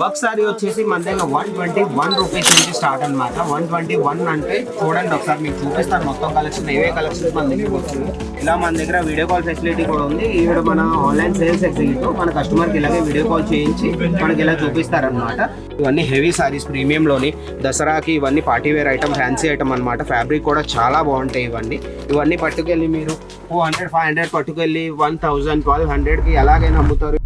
Work sorry వచ్చేసి మన దగ్గర వన్ ట్వంటీ వన్ రూపీస్ నుంచి స్టార్ట్ అన్నమాట. వన్ ట్వంటీ వన్ అంటే చూడండి ఒకసారి మీకు చూపిస్తాను. మొత్తం కలెక్షన్ ఏవే కలెక్షన్స్ మన దగ్గర వచ్చింది ఇలా మన దగ్గర వీడియో కాల్ ఫెసిలిటీ కూడా ఉంది. ఈవిడ మన ఆన్లైన్ సేల్స్ ఎగ్జిక్యూటివ్ మన కస్టమర్కి ఇలాగే వీడియో కాల్ చేయించి మనకి ఇలా చూపిస్తారనమాట ఇవన్నీ హెవీ సారీస్ ప్రీమియంలోని దసరాకి ఇవన్నీ party wear item fancy item అనమాట ఫ్యాబ్రిక్ కూడా చాలా బాగుంటాయి ఇవన్నీ. ఇవన్నీ పట్టుకెళ్ళి మీరు టూ హండ్రెడ్ ఫైవ్ హండ్రెడ్ పట్టుకెళ్ళి వన్ థౌజండ్ ట్వెల్వ్ హండ్రెడ్కి ఎలాగైనా అమ్ముతారు.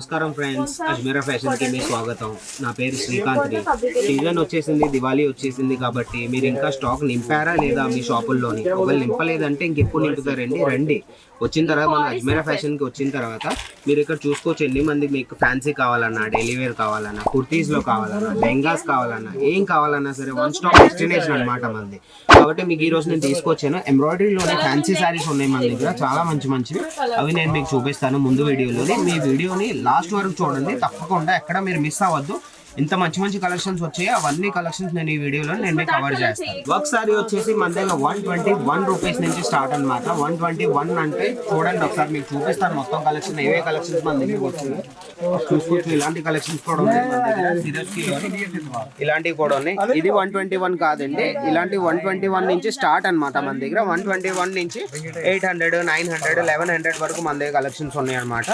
నమస్కారం ఫ్రెండ్స్. అజ్మీరా ఫ్యాషన్కి మీ స్వాగతం. నా పేరు శ్రీకాంత్ సీజన్ వచ్చేసింది దివాళీ వచ్చేసింది కాబట్టి మీరు ఇంకా స్టాక్ నింపారా లేదా మీ షాపుల్లోని? ఒకవేళ నింపలేదంటే ఇంకెప్పుడు నింపుతారండి. రండి. వచ్చిన తర్వాత మన అజ్మీరా ఫ్యాషన్కి వచ్చిన తర్వాత మీరు ఇక్కడ చూసుకోవచ్చు ఎన్ని మంది మీకు ఫ్యాన్సీ కావాలన్నా డైలీ వేర్ కావాలన్నా కుర్తీస్లో కావాలన్నా లెహంగాస్ కావాలన్నా ఏం కావాలన్నా సరే వన్ స్టాప్ డెస్టినేషన్ అనమాట మంది కాబట్టి మీకు ఈ రోజు నేను తీసుకొచ్చాను. ఎంబ్రాయిడరీలోనే ఫ్యాన్సీ సారీస్ ఉన్నాయి మన దగ్గర. చాలా మంచి మంచివి. అవి నేను మీకు చూపిస్తాను ముందు వీడియోలోని. మీ వీడియోని లాస్ట్ వరకు చూడండి. తప్పకుండా ఎక్కడ మీరు మిస్ అవ్వద్దు. ఇంత మంచి మంచి కలెక్షన్స్ వచ్చాయి. అవన్నీ కలెక్షన్స్ నేను ఈ వీడియోలో నేను మీకు కవర్ చేస్తాను. వర్క్ సారీ వచ్చేసి మన దగ్గర వన్ ట్వంటీ వన్ రూపీస్ నుంచి స్టార్ట్ అన్నమాట. వన్ ట్వంటీ వన్ అంటే చూడండి ఒకసారి మీకు చూపిస్తాను. మొత్తం కలెక్షన్ ఏవే కలెక్షన్స్ మన దగ్గర వచ్చింది చూసుకోవచ్చు ఇలాంటి కలెక్షన్స్ కూడా ఉన్నాయి మన దగ్గర. ఇలాంటివి కూడా ఉన్నాయి. ఇది వన్ ట్వంటీ వన్ కాదండి. ఇలాంటి వన్ ట్వంటీ వన్ నుంచి స్టార్ట్ అన్నమాట మన దగ్గర. వన్ ట్వంటీ వన్ నుంచి eight hundred nine hundred eleven hundred వరకు మన దగ్గర కలెక్షన్స్ ఉన్నాయి అనమాట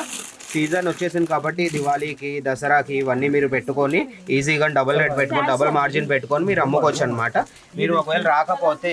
సీజన్ వచ్చేసింది కాబట్టి దివాళీకి దసరాకి ఇవన్నీ మీరు పెట్టుకొని ఈజీగా డబుల్ రేట్ పెట్టుకొని డబుల్ మార్జిన్ పెట్టుకొని మీరు అమ్ముకోవచ్చు అనమాట మీరు ఒకవేళ రాకపోతే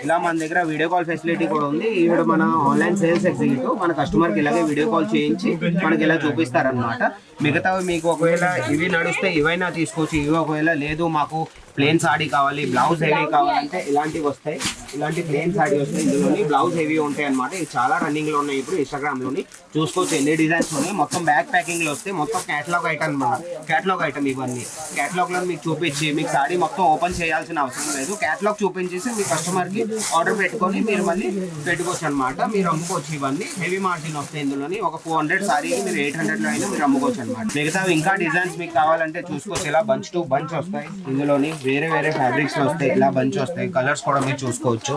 ఇలా మన దగ్గర వీడియో కాల్ ఫెసిలిటీ కూడా ఉంది. ఈవిడ మన ఆన్లైన్ సేల్స్ ఎగ్జిక్యూటివ్ మన కస్టమర్కి ఇలాగే వీడియో కాల్ చేయించి మనకి ఇలా చూపిస్తారనమాట మిగతావి మీకు ఒకవేళ ఇవి నడిస్తే ఇవైనా తీసుకోవచ్చు ఇవి ఒకవేళ లేదు మాకు ప్లేన్ సాడీ కావాలి బ్లౌజ్ హెవీ కావాలంటే ఇలాంటివి వస్తాయి. ఇలాంటి ప్లేన్ సాడీ వస్తాయి ఇందులోని బ్లౌజ్ హెవీ ఉంటాయి అనమాట ఇవి చాలా రన్నింగ్లో ఉన్నాయి ఇప్పుడు ఇన్స్టాగ్రామ్లోని చూసుకోవచ్చు ఎన్ని డిజైన్స్ ఉన్నాయి. మొత్తం బ్యాక్ ప్యాకింగ్లో వస్తే వస్తాయి మొత్తం క్యాటలాగ్ ఐటమ్ అనమాట క్యాటలాగ్ ఐటమ్ ఇవన్నీ. క్యాటలాగ్లో మీకు చూపించి మీకు సాడీ మొత్తం ఓపెన్ చేయాల్సిన అవసరం లేదు. క్యాటలాగ్ చూపించేసి మీ కస్టమర్కి ఆర్డర్ పెట్టుకొని మీరు మళ్ళీ పెట్టుకోవచ్చు అనమాట మీరు అమ్ముకోవచ్చు ఇవన్నీ. హెవీ మార్జిన్ వస్తాయి ఇందులోని ఒక ఫోర్ హండ్రెడ్ సారీ మీరు ఎయిట్ హండ్రెడ్లో అయినా మీరు అమ్ముకోవచ్చు అనమాట మిగతా ఇంకా డిజైన్స్ మీకు కావాలంటే చూసుకోవచ్చు. ఇలా బంచ్ టు బంచ్ వస్తాయి. ఇందులోని వేరే వేరే ఫ్యాబ్రిక్స్ వస్తాయి. ఇలా బంచ్ వస్తాయి. కలర్స్ కూడా మీరు చూసుకోవచ్చు.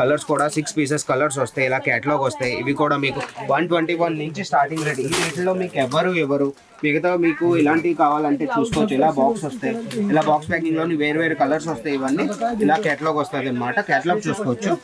కలర్స్ కూడా సిక్స్ పీసెస్ కలర్స్ వస్తాయి. ఇలా కేటలాగ్ వస్తాయి. ఇవి కూడా మీకు వన్ ట్వంటీ వన్ నుంచి స్టార్టింగ్ రేట్ ఈ రేట్లో మీకు ఎవరు ఎవరు మిగతా మీకు ఇలాంటివి కావాలంటే చూసుకోవచ్చు. ఇలా బాక్స్ వస్తాయి. ఇలా బాక్స్ ప్యాకింగ్లోని వేరు వేరు కలర్స్ వస్తాయి. ఇవన్నీ ఇలా కేటలాగ్ వస్తుంది అనమాట కేటలాగ్ చూసుకోవచ్చు.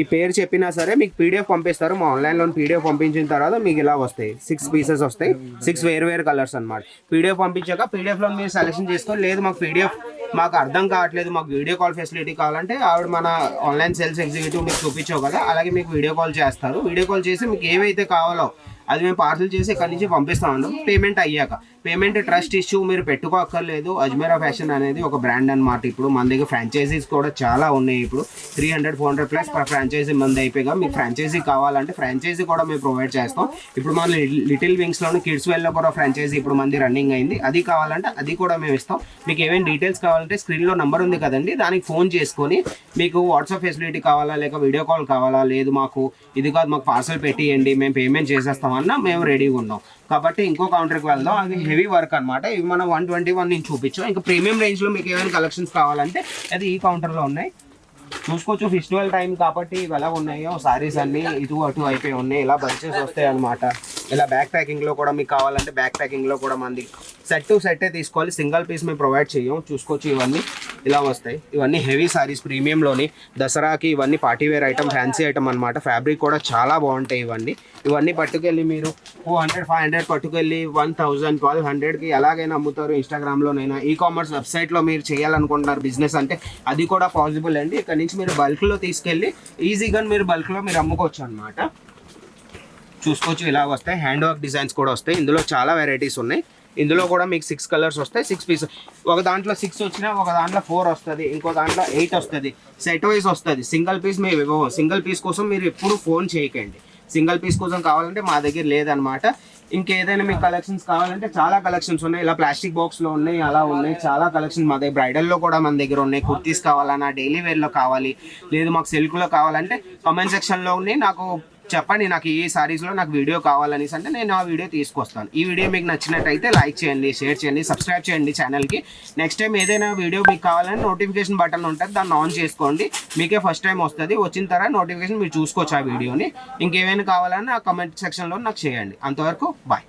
ఈ పేరు చెప్పినా సరే మీకు పీడిఎఫ్ పంపిస్తారు. మా ఆన్లైన్లో పీడిఎఫ్ పంపించిన తర్వాత మీకు ఇలా వస్తాయి. సిక్స్ పీసెస్ వస్తాయి. సిక్స్ వేరు వేరు కలర్స్ అనమాట పీడిఎఫ్ పంపించాక పీడిఎఫ్లో మీరు సెలెక్షన్ చేసుకొని లేదు మాకు పీడిఎఫ్ మాకు అర్థం కావట్లేదు. మాకు వీడియో కాల్ ఫెసిలిటీ కావాలంటే ఆవిడ మన ఆన్లైన్ సేల్స్ ఎగ్జిక్యూటివ్ మీకు చూపించావు కదా. అలాగే మీకు వీడియో కాల్ చేస్తారు. వీడియో కాల్ చేసి మీకు ఏవైతే కావాలో అది మేము పార్సల్ చేసి ఇక్కడ నుంచి పంపిస్తాం పేమెంట్ అయ్యాక. పేమెంట్ ట్రస్ట్ ఇష్యూ మీరు పెట్టుకోక్కర్లేదు. అజ్మీరా ఫ్యాషన్ అనేది ఒక బ్రాండ్ అనమాట ఇప్పుడు. మన దగ్గర ఫ్రాంచైజీస్ కూడా చాలా ఉన్నాయి ఇప్పుడు. Three hundred four hundred plus franchisee మంది అయిపోయిగా మీకు ఫ్రాంచైజీ కావాలంటే ఫ్రాంచైజీ కూడా మేము ప్రొవైడ్ చేస్తాం. ఇప్పుడు మన లిటిల్ వింగ్స్లోని కిడ్స్ వెల్లో కూడా ఫ్రాంచైజీ ఇప్పుడు మంది రన్నింగ్ అయింది. అది కావాలంటే అది కూడా మేము ఇస్తాం. మీకు ఏమైనా డీటెయిల్స్ కావాలంటే స్క్రీన్లో నెంబర్ ఉంది కదండి. దానికి ఫోన్ చేసుకొని మీకు వాట్సాప్ ఫెసిలిటీ కావాలా లేక వీడియో కాల్ కావాలా లేదు మాకు ఇది కాదు మాకు పార్సల్ పెట్టియండి మేము పేమెంట్ చేసేస్తాం చేసేస్తామన్నా మేము రెడీగా ఉన్నాం. కాబట్టి ఇంకో కౌంటర్కి వెళ్దాం. అది హెవీ వర్క్ అనమాట ఇవి మనం వన్ ట్వంటీ వన్ నేను చూపించాం. ఇంకా ప్రీమియం రేంజ్లో మీకు ఏమైనా కలెక్షన్స్ కావాలంటే అది ఈ కౌంటర్లో ఉన్నాయి. చూసుకోవచ్చు ఫెస్టివల్ టైం కాబట్టి ఇవి ఎలా ఉన్నాయో సారీస్ అన్నీ ఇటు అటు అయిపోయి ఉన్నాయి. ఇలా బంచెస్ వస్తాయి అనమాట ఇలా బ్యాక్ ప్యాకింగ్లో కూడా మీకు కావాలంటే బ్యాక్ ప్యాకింగ్లో కూడా మంది సెట్ టు సెట్టే తీసుకోవాలి. సింగిల్ పీస్ మేము ప్రొవైడ్ చేయం. చూసుకోవచ్చు ఇవన్నీ. ఇలా వస్తాయి. ఇవన్నీ హెవీ సారీస్ ప్రీమియంలోని దసరాకి ఇవన్నీ party wear item fancy item అనమాట ఫ్యాబ్రిక్ కూడా చాలా బాగుంటాయి ఇవన్నీ. ఇవన్నీ పట్టుకెళ్ళి మీరు టూ హండ్రెడ్ ఫైవ్ హండ్రెడ్ పట్టుకెళ్ళి వన్ థౌజండ్ ట్వెల్వ్ హండ్రెడ్కి ఎలాగైనా అమ్ముతారు ఇన్స్టాగ్రామ్లోనైనా ఈ కామర్స్ వెబ్సైట్లో మీరు చేయాలనుకుంటున్నారు బిజినెస్ అంటే అది కూడా పాసిబుల్ అండి. ఇక్కడ నుంచి మీరు బల్క్లో తీసుకెళ్ళి ఈజీగా మీరు బల్క్లో మీరు అమ్ముకోవచ్చు అనమాట చూసుకోవచ్చు. ఇలా వస్తాయి. హ్యాండ్ వర్క్ డిజైన్స్ కూడా వస్తాయి. ఇందులో చాలా వెరైటీస్ ఉన్నాయి. ఇందులో కూడా మీకు సిక్స్ కలర్స్ వస్తాయి. సిక్స్ పీస్ ఒక దాంట్లో సిక్స్ వచ్చినా ఒక దాంట్లో ఫోర్ వస్తుంది. ఇంకో దాంట్లో ఎయిట్ వస్తుంది. సెట్ వైజ్ వస్తుంది. సింగిల్ పీస్ మేము సింగిల్ పీస్ కోసం మీరు ఎప్పుడు ఫోన్ చేయకండి. సింగిల్ పీస్ కోసం కావాలంటే మా దగ్గర లేదనమాట ఇంకేదైనా మీకు కలెక్షన్స్ కావాలంటే చాలా కలెక్షన్స్ ఉన్నాయి. ఇలా ప్లాస్టిక్ బాక్స్లో ఉన్నాయి. అలా ఉన్నాయి. చాలా కలెక్షన్స్ మా దగ్గర. బ్రైడల్లో కూడా మన దగ్గర ఉన్నాయి. కుర్తీస్ కావాలన్నా డైలీ వేర్లో కావాలి. లేదు మాకు సిల్క్లో కావాలంటే కామెంట్ సెక్షన్లో ఉన్నాయి. నాకు చెప్పండి నాకు ఈ సారీస్లో నాకు వీడియో కావాలనేసి అంటే నేను ఆ వీడియో తీసుకొస్తాను. ఈ వీడియో మీకు నచ్చినట్టయితే లైక్ చేయండి షేర్ చేయండి సబ్స్క్రైబ్ చేయండి ఛానల్కి నెక్స్ట్ టైం ఏదైనా వీడియో మీకు కావాలని నోటిఫికేషన్ బటన్ ఉంటుంది దాన్ని ఆన్ చేసుకోండి. మీకే ఫస్ట్ టైం వస్తుంది వచ్చిన తర్వాత నోటిఫికేషన్ మీరు చూసుకోవచ్చు ఆ వీడియోని ఇంకేమైనా కావాలని ఆ కమెంట్ సెక్షన్లో నాకు చేయండి. అంతవరకు బాయ్